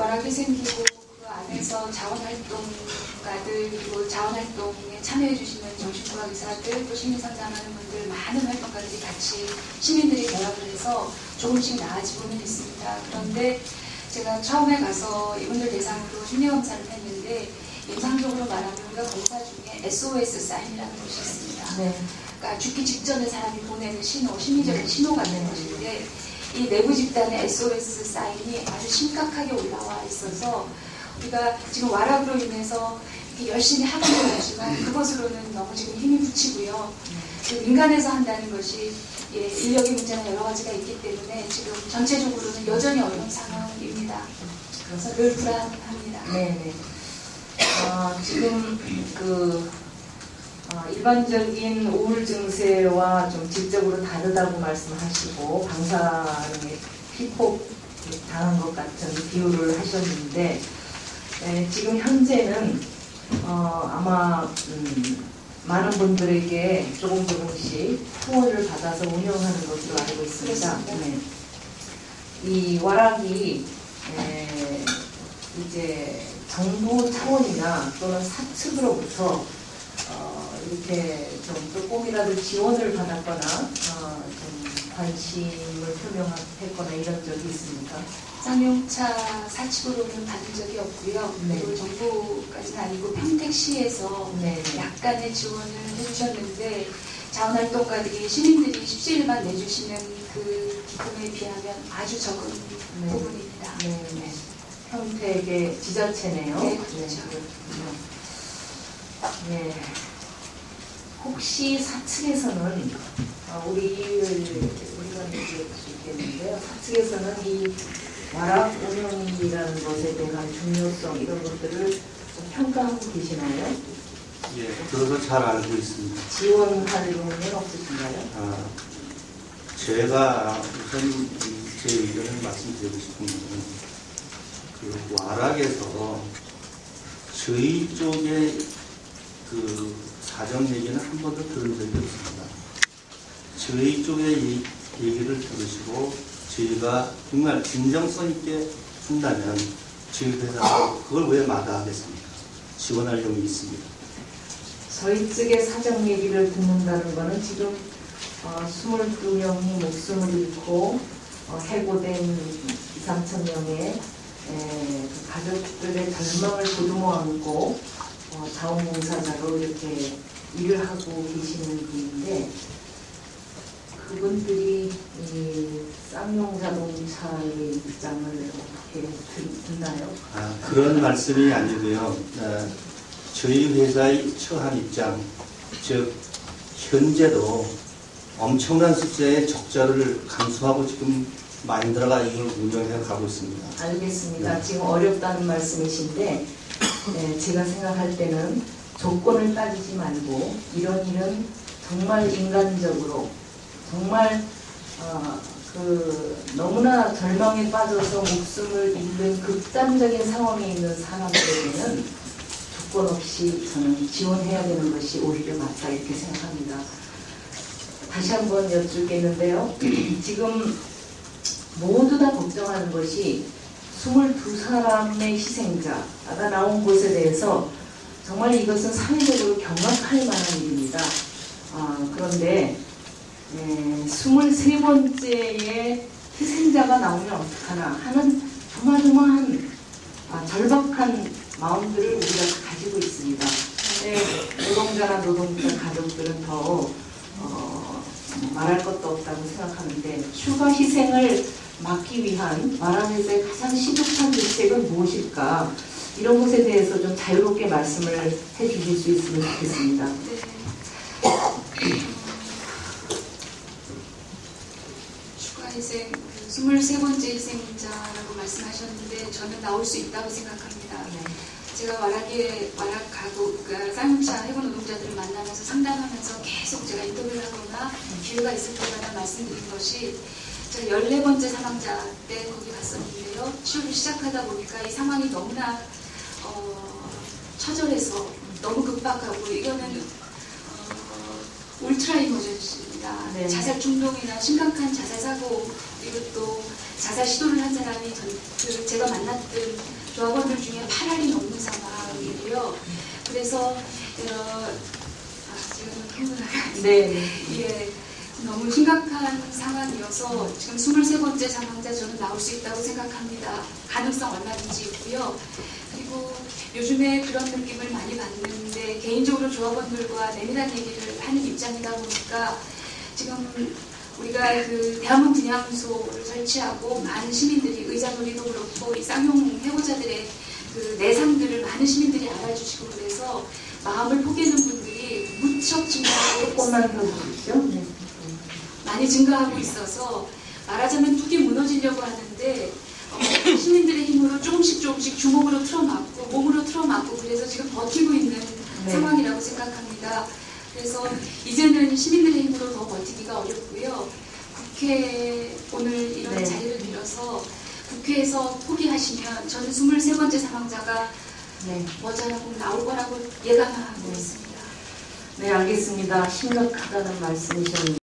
워낙에 생기고 그 안에서 자원활동가들 그리고 자원활동에 참여해 주시는 정신과 의사들 또 심리 상담하는 분들 많은 활동가들이 같이 시민들이 결합을 해서 조금씩 나아지고는 있습니다. 그런데 제가 처음에 가서 이분들 대상으로 심리 검사를 했는데 임상적으로 말하면 우리가 검사 중에 SOS 사인이라는 것이 있습니다. 네. 그러니까 죽기 직전에 사람이 보내는 신호, 심리적인 신호 같은 것인데 이 내부 집단의 SOS 사인이 아주 심각하게 올라와 있어서 우리가 지금 와락으로 인해서 열심히 건 하지만 그것으로는 너무 지금 힘이 붙이고요. 그 민간에서 한다는 것이 예, 인력의 문제나 여러 가지가 있기 때문에 지금 전체적으로는 여전히 어려운 상황입니다. 그래서 늘 불안합니다. 네네. 아, 지금 그 아, 일반적인 우울 증세와 좀 질적으로 다르다고 말씀하시고 방사능에 피폭 당한 것 같은 비유를 하셨는데 에, 지금 현재는 어, 아마 음, 많은 분들에게 조금 조금씩 후원을 받아서 운영하는 것으로 알고 있습니다. 네. 이 와락이 에, 이제 정부 차원이나 또는 사측으로부터 어, 이렇게 좀 조금이라도 지원을 받았거나 어, 좀 관심을 표명했거나 이런 적이 있습니까? 쌍용차 사측으로는 받은 적이 없고요. 네. 그리고 정부까지는 아니고 평택시에서 네. 약간의 지원을 해주셨는데 자원활동가들이 시민들이 십시일반 내주시는 그 기금에 비하면 아주 적은 네. 부분입니다. 네, 네. 평택의 지자체네요. 네, 그렇죠. 그렇군요. 네. 혹시 사측에서는 아, 우리 우리가 얘기할 수 있겠는데요. 사측에서는 이 와락 운영이라는 것에 대한 중요성 이런 것들을 좀 평가하고 계시나요? 예, 그래서 잘 알고 있습니다. 지원할 의무는 없으신가요? 아, 제가 우선 이제 의견을 말씀드리고 싶은 것은 그 와락에서 저희 쪽의 그 사정 얘기는 한 번도 들은 적이 없습니다. 저희 쪽의 이 얘기를 들으시고 저희가 정말 진정성 있게 한다면 저희 회사가 그걸 왜 마다하겠습니까? 지원할 용이 있습니다. 저희 측의 사정 얘기를 듣는다는 거는 지금 어, 22명이 목숨을 잃고 어, 해고된 2, 3천 명의 에, 그 가족들의 절망을 보듬어 안고 어, 자원봉사자로 이렇게 일을 하고 계시는 분인데 그분들이 이 쌍용 자동차의 입장을 어떻게 듣- 듣나요? 아, 그런 말씀이 아니고요. 어, 저희 회사의 처한 입장, 즉 현재도 엄청난 숫자의 적자를 감수하고 지금 마인드라가 이걸 운영해 가고 있습니다. 알겠습니다. 네. 지금 어렵다는 말씀이신데 네, 제가 생각할 때는 조건을 따지지 말고 이런 일은 정말 인간적으로 정말 어, 그 너무나 절망에 빠져서 목숨을 잃는 극단적인 상황에 있는 사람들에게는 조건 없이 저는 지원해야 되는 것이 오히려 맞다 이렇게 생각합니다. 다시 한번 여쭙겠는데요. 지금 모두 다 걱정하는 것이 22사람의 희생자가 나온 것에 대해서 정말 이것은 사회적으로 경악할 만한 일입니다. 아, 그런데 에, 23번째의 희생자가 나오면 어떡하나 하는 조마조마한 아, 절박한 마음들을 우리가 다 가지고 있습니다. 근데 노동자나 노동자 가족들은 더 어, 말할 것도 없다고 생각하는데 추가 희생을 막기 위한 마라넷의 가장 시급한 대책은 무엇일까? 이런 것에 대해서 좀 자유롭게 말씀을 해 주실 수 있으면 좋겠습니다. 네. 희생, 그 23번째 희생자라고 말씀하셨는데 저는 나올 수 있다고 생각합니다. 제가 와락에 와락 가고 그러니까 쌍용차 해고 노동자들을 만나면서 상담하면서 계속 제가 인터뷰를 하거나 기회가 있을 때마다 말씀드린 것이 제가 14번째 사망자 때 거기 갔었는데요. 치료를 시작하다 보니까 이 상황이 너무나 어, 처절해서 너무 급박하고 이거는 어, 울트라 이머전시입니다. 네. 자살 충동이나 심각한 자살 사고 이것도 자살 시도를 한 사람이 전, 그 제가 만났던 조합원들 중에 8알이 넘는 상황이고요. 그래서 어, 아, 지금 흥분하가 네. 예, 너무 심각한 상황이어서 지금 23번째 사망자 저는 나올 수 있다고 생각합니다. 가능성 얼마든지 있고요. 그리고 요즘에 그런 느낌을 많이 받는데 개인적으로 조합원들과 내밀한 얘기를 하는 입장이다 보니까 지금 우리가 그 대한민국 분향소를 설치하고 많은 시민들이 의자놀이도 그렇고 이 쌍용 해고자들의 그 내상들을 많은 시민들이 알아주시고 그래서 마음을 포기하는 분들이 무척 증가하고 조금만. 더 주십시오. 네. 많이 증가하고 있어서 말하자면 뚝이 무너지려고 하는데 어, 시민들의 힘으로 조금씩 조금씩 주먹으로 틀어막고 몸으로 틀어막고 그래서 지금 버티고 있는 네. 상황이라고 생각합니다. 그래서 이제는 시민들의 힘으로 더 버티기가 어렵고요. 국회 오늘 이런 네. 자리를 빌어서 국회에서 포기하시면 저는 23번째 사망자가 네. 머지않아 나올 거라고 예감하고 네. 있습니다. 네, 알겠습니다. 심각하다는 말씀이셨는데.